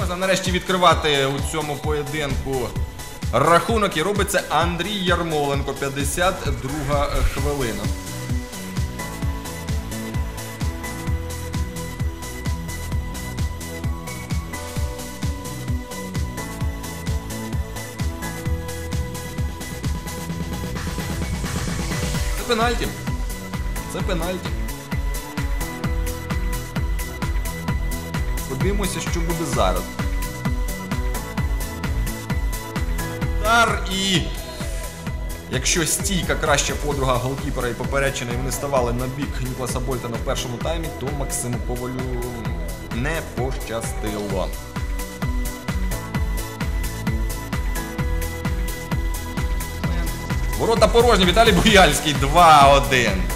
можна нарешті відкривати у цьому поєдинку рахунок і робить це Андрій Ярмоленко, 52 хвилина. Це пенальті. Це пенальті. Подивимося, що буде зараз. Удар і. Якщо стійка краща подруга голкіпера і поперечина, і вони ставали на бік Ніколаса Больтона в першому таймі, то Максиму Ковалю не пощастило. Ворота порожні, Віталій Буяльський 2-1.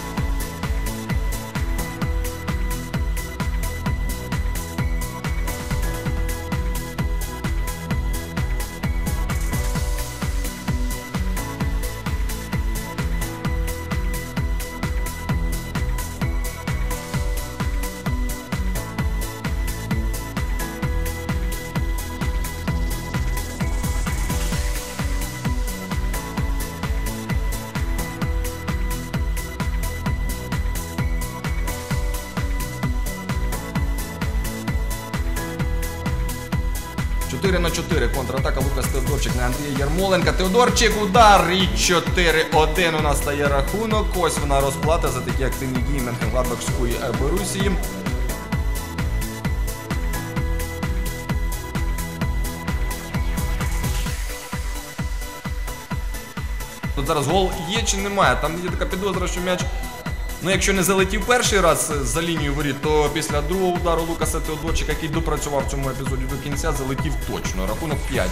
Чотири на 4 контратака Лукас Теодорчик на Андрія Ярмоленка. Теодорчик удар і 4-1 у нас стає рахунок. Ось вона розплата за такі активні дії Менхенгладбахської Борусії. Тут зараз гол є чи немає. Там є така підозра, що м'яч. Ну, якщо не залетів перший раз е, за лінію воріт, то після другого удару Лукаса Теодорчика, який допрацював в цьому епізоді до кінця, залетів точно. Рахунок 5-1.